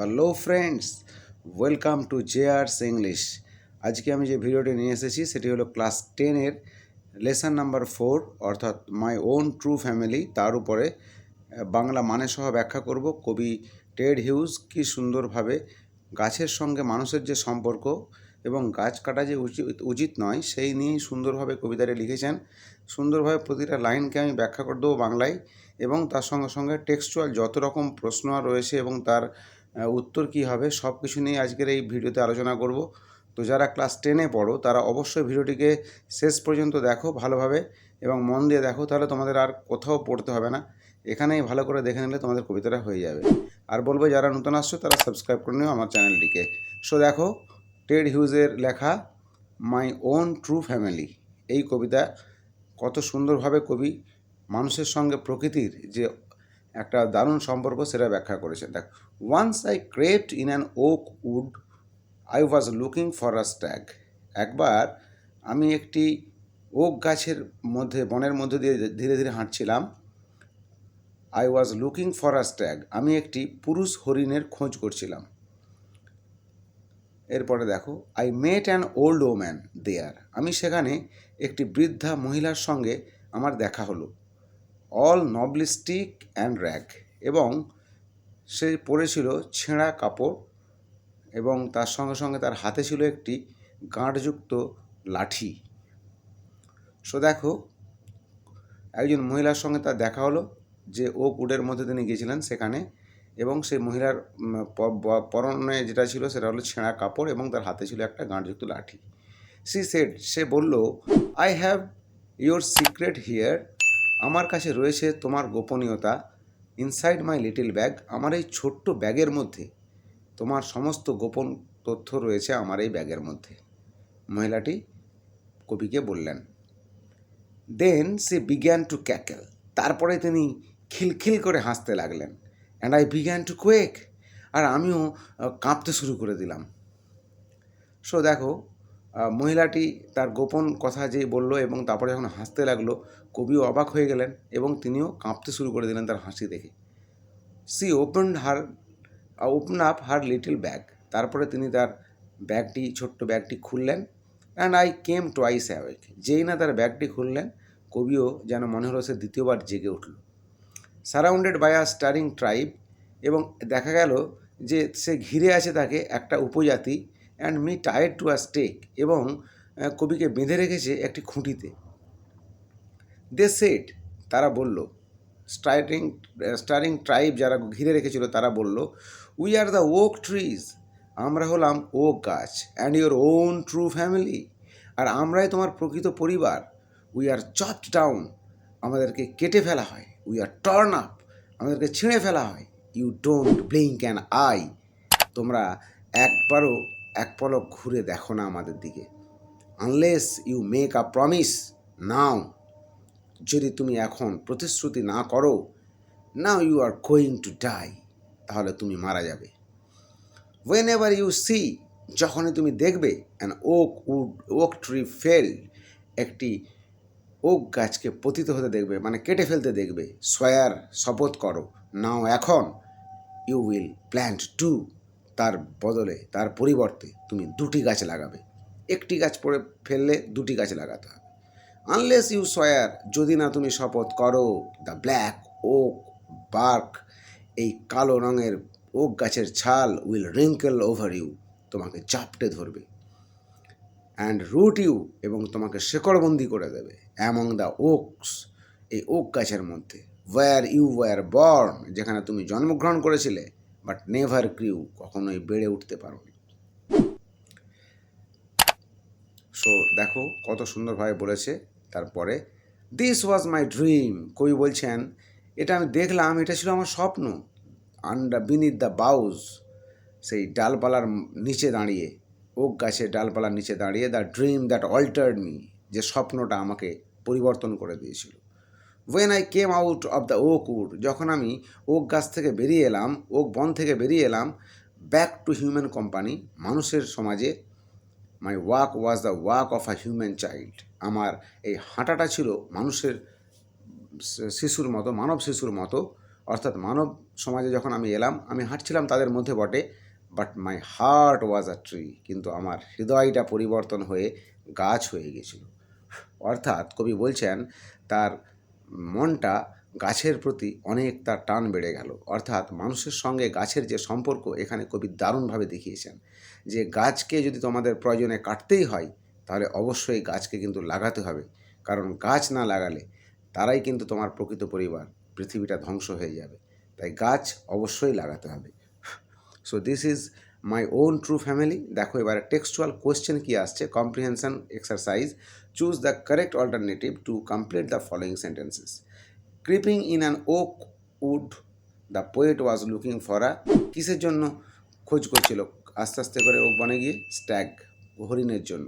Hello friends welcome to J R's English আজকে আমি যে ভিডিওটি নিয়ে এসেছি, সেটি হলো ক্লাস টেনের লেসন নাম্বার ফোর অর্থাৎ মাই ওন ট্রু ফ্যামিলি তার উপরে বাংলা মানে সহ ব্যাখ্যা করব। কবি টেড হিউজ কি সুন্দরভাবে গাছের সঙ্গে মানুষের যে সম্পর্ক এবং গাছ কাটা যে উচিত উচিত নয়, সেই নিয়েই সুন্দরভাবে কবিতাটি লিখেছেন। সুন্দরভাবে প্রতিটা লাইনকে আমি ব্যাখ্যা করে দেবো বাংলায় এবং তার সঙ্গে সঙ্গে টেক্সচুয়াল যত রকম প্রশ্ন রয়েছে এবং তার উত্তর কী হবে, সব কিছু নিয়ে আজকের এই ভিডিওতে আলোচনা করব। তো যারা ক্লাস টেনে পড়ো, তারা অবশ্যই ভিডিওটিকে শেষ পর্যন্ত দেখো ভালোভাবে এবং মন দিয়ে দেখো, তাহলে তোমাদের আর কোথাও পড়তে হবে না। এখানেই ভালো করে দেখে নিলে তোমাদের কবিতাটা হয়ে যাবে। আর বলব, যারা নতুন আসছো, তারা সাবস্ক্রাইব করে নিও আমার চ্যানেলটিকে। সো দেখো টেড হিউজের লেখা মাই ওন ট্রু ফ্যামিলি এই কবিতা কত সুন্দরভাবে কবি মানুষের সঙ্গে প্রকৃতির যে একটা দারুণ সম্পর্ক সেটা ব্যাখ্যা করেছেন দেখ once I crept in an oak wood I was looking for a stag একবার আমি একটি ওক গাছের মধ্যে, বনের মধ্যে দিয়ে ধীরে ধীরে হাঁটছিলাম। I was looking for a stag আমি একটি পুরুষ হরিণের খোঁজ করছিলাম। এরপরে দেখো I met an old woman there আমি সেখানে একটি বৃদ্ধা মহিলার সঙ্গে আমার দেখা হলো। অল নবলিস্টিক অ্যান্ড র্যাক এবং সে পরেছিল ছেঁড়া কাপড় এবং তার সঙ্গে সঙ্গে তার হাতে ছিল একটি গাঁটযুক্ত লাঠি। সো দেখো, একজন মহিলার সঙ্গে তার দেখা হলো যে ও কুডের মধ্যে তিনি গিয়েছিলেন সেখানে এবং সেই মহিলার পরনে যেটা ছিল সেটা হলো ছেঁড়া কাপড় এবং তার হাতে ছিল একটা গাঁটযুক্ত লাঠি। সি সেড, সে বলল I have your secret here আমার কাছে রয়েছে তোমার গোপনীয়তা। ইনসাইড মাই লিটল ব্যাগ আমার এই ছোট্ট ব্যাগের মধ্যে তোমার সমস্ত গোপন তথ্য রয়েছে আমার এই ব্যাগের মধ্যে। মহিলাটি কবিকে বললেন দেন সে বিজ্ঞান টু ক্যাকেল তারপরে তিনি খিলখিল করে হাসতে লাগলেন। And I began to quake আর আমিও কাঁপতে শুরু করে দিলাম। সো দেখো মহিলাটি তার গোপন কথা যেই বলল এবং তারপরে যখন হাসতে লাগল, কবিও অবাক হয়ে গেলেন এবং তিনিও কাঁপতে শুরু করে দিলেন তার হাসি দেখে। She open her open up her little bag. তারপরে তিনি তার ব্যাগটি, ছোট্ট ব্যাগটি খুললেন। And I came twice awake. যেই না তার ব্যাগটি খুললেন, কবিও যেন মনে হলো সে দ্বিতীয়বার জেগে উঠল। Surrounded by a staring tribe এবং দেখা গেল যে সে ঘিরে আছে তাকে একটা উপজাতি and me tired to a stake এবং কবিকে বেঁধে রেখেছে একটি খুঁটিতে। দে সেট তারা বলল, স্টারিং স্টারিং ট্রাইব যারা ঘিরে রেখেছিল তারা বলল we are the oak trees আমরা হলাম ওক গাছ and your own true family আর আমরাই তোমার প্রকৃত পরিবার। উই আর চপড ডাউন আমাদেরকে কেটে ফেলা হয়। উই আর টার্ন আপ আমাদেরকে ছিঁড়ে ফেলা হয়। You don't blink an eye তোমরা একবারও এক পলক ঘুরে দেখো না আমাদের দিকে। Unless you make a promise now যদি তুমি এখন প্রতিশ্রুতি না করো now you are going to die তাহলে তুমি মারা যাবে। ওয়েন এভার ইউ সি যখনই তুমি দেখবে an oak wood oak tree fell একটি ওক গাছকে পতিত হতে দেখবে মানে কেটে ফেলতে দেখবে সোয়ার শপথ করো নাও এখন ইউ উইল প্ল্যান্ট টু তার বদলে, তার পরিবর্তে তুমি দুটি গাছ লাগাবে। একটি গাছ পড়ে ফেললে দুটি গাছ লাগাতে হবে। আনলেস ইউ সয়ার যদি না তুমি শপথ করো দ্য ব্ল্যাক ওক বার্ক এই কালো রঙের ওক গাছের ছাল উইল রিঙ্কেল ওভার ইউ তোমাকে চাপটে ধরবে অ্যান্ড রুট ইউ এবং তোমাকে শেকড়বন্দি করে দেবে অ্যামং দ্য ওকস এই ওক গাছের মধ্যে। ওয়ার ইউ ওয়ার বর্ন যেখানে তুমি জন্মগ্রহণ করেছিলে বাট নেভার ক্রিউ কখনোই বেড়ে উঠতে পারোনি। সো দেখো কত সুন্দরভাবে বলেছে তারপরে দিস ওয়াজ মাই ড্রিম কবি বলছেন, এটা আমি দেখলাম, এটা ছিল আমার স্বপ্ন। আন্ডার বিনিথ দ্য বাউজ সেই ডালপালার নিচে দাঁড়িয়ে ওক গাছের ডালপালার নিচে দাঁড়িয়ে the dream that altered me যে স্বপ্নটা আমাকে পরিবর্তন করে দিয়েছিল। When I came out of the oak wood যখন আমি ওক গাছ থেকে বেরিয়ে এলাম ওক বন থেকে বেরিয়ে এলাম ব্যাক টু হিউম্যান কোম্পানি মানুষের সমাজে my walk was the walk of a human child আমার এই হাঁটাটা ছিল মানুষের শিশুর মতো, মানব শিশুর মতো, অর্থাৎ মানব সমাজে যখন আমি এলাম, আমি হাঁটছিলাম তাদের মধ্যে বটে but my heart was a tree কিন্তু আমার হৃদয়টা পরিবর্তন হয়ে গাছ হয়ে গেছিল। অর্থাৎ কবি বলছেন, তার মনটা গাছের প্রতি অনেক তার টান বেড়ে গেল। অর্থাৎ মানুষের সঙ্গে গাছের যে সম্পর্ক, এখানে কবি দারুণভাবে দেখিয়েছেন যে গাছকে যদি তোমাদের প্রয়োজনে কাটতেই হয়, তাহলে অবশ্যই গাছকে কিন্তু লাগাতে হবে। কারণ গাছ না লাগালে তারাই কিন্তু তোমার প্রকৃত পরিবার, পৃথিবীটা ধ্বংস হয়ে যাবে। তাই গাছ অবশ্যই লাগাতে হবে। So this is my own true family দেখো এবারে টেক্সচুয়াল কোয়েশ্চেন কী আসছে? Comprehension exercise choose the correct alternative to complete the following sentences creeping in an oak wood the poet was looking for a কিসের জন্য? খোঁজ করছিল। আস্তে আস্তে করে ওক বনে গিয়ে স্ট্যাগ, হরিণের জন্য।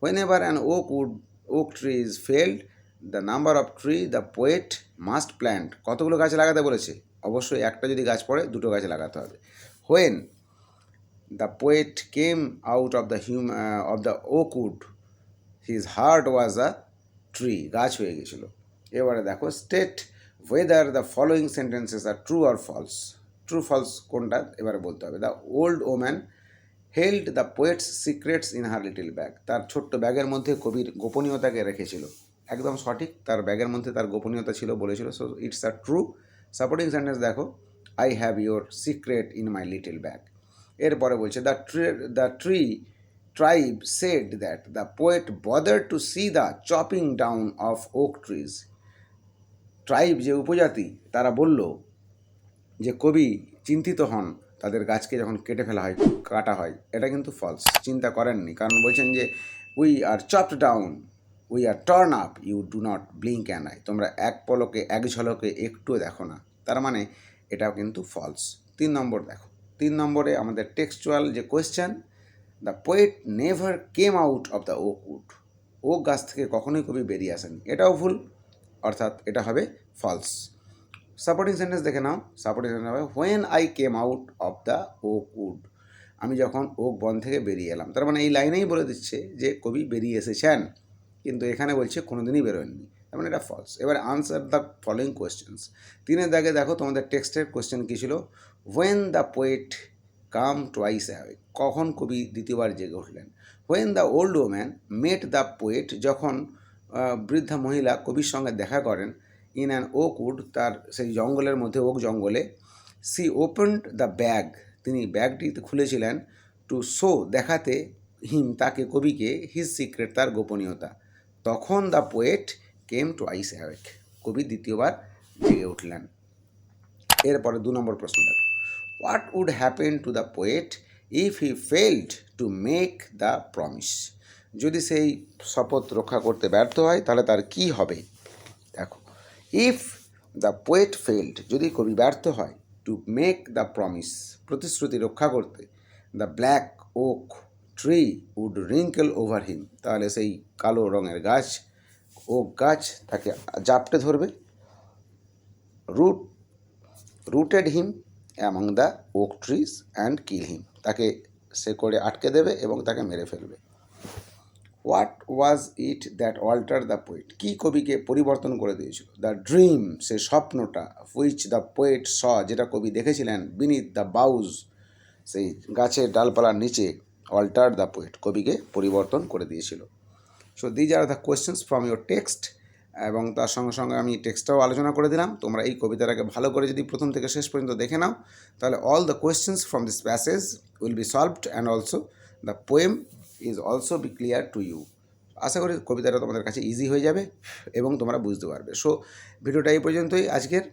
Whenever an oak wood oak tree is felled the number of tree the poet must plant কতগুলো গাছ লাগাতে বলেছে? অবশ্যই একটা যদি গাছ পড়ে, দুটো গাছ লাগাতে হবে। When the poet came out of the hume of the oak wood his heart was a tree গাছ হয়ে গেছিল। এবারে দেখো state whether the following sentences are true or false true false কোনটা? এবারে বলতে হবে। The old woman held the poet's secrets in her little bag তার ছোট্ট ব্যাগের মধ্যে কবির গোপনীয়তাকে রেখেছিল। একদম সঠিক, তার ব্যাগের মধ্যে তার গোপনীয়তা ছিল বলেছিল। So it's a true supporting sentence দেখো। I have your secret in my little bag এরপরে বলছে the tree the tree tribe said that the poet bother to see the chopping down of oak trees tribe যে উপজাতি, তারা বলল যে কবি চিন্তিত হন, তাদের গাছকে যখন কেটে ফেলা হয়, কাটা হয়, এটা কিন্তু ফলস চিন্তা করেননি। কারণ বলছেন যে we are chopped down we are turn up you do not blink an eye তোমরা এক পলকে, এক ঝলকে একটুও দেখো না। তার মানে এটাও কিন্তু ফলস তিন নম্বর দেখো। তিন নম্বরে আমাদের টেক্সচুয়াল যে question the poet never came out of the oak wood oak গাছ থেকে কখনোই কবি বেরিয়ে আসেনি এটাও ভুল, অর্থাৎ এটা হবে ফলস সাপোর্টিং সেন্টেন্স দেখে নাও। সাপোর্টিং সেন্টেন্স হবে when I came out of the oak wood আমি যখন ওক বন থেকে বেরিয়ে এলাম, তার মানে এই লাইনেই বলে দিচ্ছে যে কবি বেরিয়ে এসেছেন, কিন্তু এখানে বলছে কোনো দিনই বেরোয়নি। তার মানে এটা ফলস এবার আনসার দ্য ফলোয়িং কোয়েশ্চেন্স তিনের দাগে দেখো, তোমাদের টেক্সটের কোয়েশ্চেন কী ছিল? When the poet came twice away কখন কবি দ্বিতীয়বার জেগে উঠলেন? When the old woman met the poet যখন বৃদ্ধা মহিলা কবির সঙ্গে দেখা করেন ইন অ্যান ওক উড তার সেই জঙ্গলের মধ্যে ওক জঙ্গলে সি ওপেন্ড দ্য ব্যাগ তিনি ব্যাগটি খুলেছিলেন টু শো দেখাতে হিম তাকে, কবিকে হিজ সিক্রেট তার গোপনীয়তা। তখন the poet came twice awake কবি দ্বিতীয়বার জেগে উঠলেন। এরপরে দু নম্বর প্রশ্ন দেখো। What would happen to the poet if he failed to make the promise যদি সেই শপথ রক্ষা করতে ব্যর্থ হয়, তাহলে তার কি হবে? দেখো ইফ দ্য পোয়েট ফেল্ড যদি কবি ব্যর্থ হয় টু মেক দ্য প্রমিস প্রতিশ্রুতি রক্ষা করতে the black oak tree would wrinkle over him তাহলে সেই কালো রঙের গাছ ওক গাছ তাকে জাপটে ধরবে। Root rooted him among the oak trees and kill him তাকে সে করে আটকে দেবে এবং তাকে মেরে ফেলবে। What was it that alter the poet কী কবিকে পরিবর্তন করে দিয়েছিল? দ্য ড্রিম সে স্বপ্নটা হুইচ দ্য পোয়েট স যেটা কবি দেখেছিলেন বিনিথ দ্য বাউজ সেই গাছের ডালপালার নিচে অল্টার দ্য পোয়েট কবিকে পরিবর্তন করে দিয়েছিল। So these are the questions from your text এবং তার সঙ্গে সঙ্গে আমি টেক্সটটাও আলোচনা করে দিলাম। তোমরা এই কবিতাটাকে ভালো করে যদি প্রথম থেকে শেষ পর্যন্ত দেখে নাও, তাহলে all the questions from this passage will be solved and also the poem is also be clear to you আশা করি কবিতাটা তোমাদের কাছে ইজি হয়ে যাবে এবং তোমরা বুঝতে পারবে। সো ভিডিওটা এই পর্যন্তই। আজকের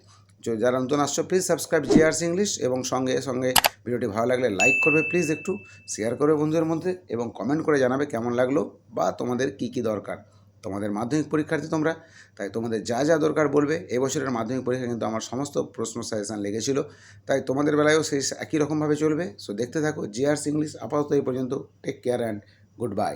যারা নতুন আসছো প্লিজ সাবস্ক্রাইব জিআরস ইংলিশ এবং সঙ্গে সঙ্গে ভিডিওটি ভালো লাগলে লাইক করবে প্লিজ একটু শেয়ার করবে বন্ধুদের মধ্যে এবং কমেন্ট করে জানাবে কেমন লাগল বা তোমাদের কী কী দরকার। তোমাদের মাধ্যমিক পরীক্ষার্থী তোমরা, তাই তোমাদের যা যা দরকার বলবে এবছরের মাধ্যমিক পরীক্ষা কিন্তু আমার সমস্ত প্রশ্ন সাজেশান লেগেছিল। তাই তোমাদের বেলায়ও সেই একই রকমভাবে চলবে। সো দেখতে থাকো জিআরস ইংলিশ আপাতত এই পর্যন্ত। Take care and goodbye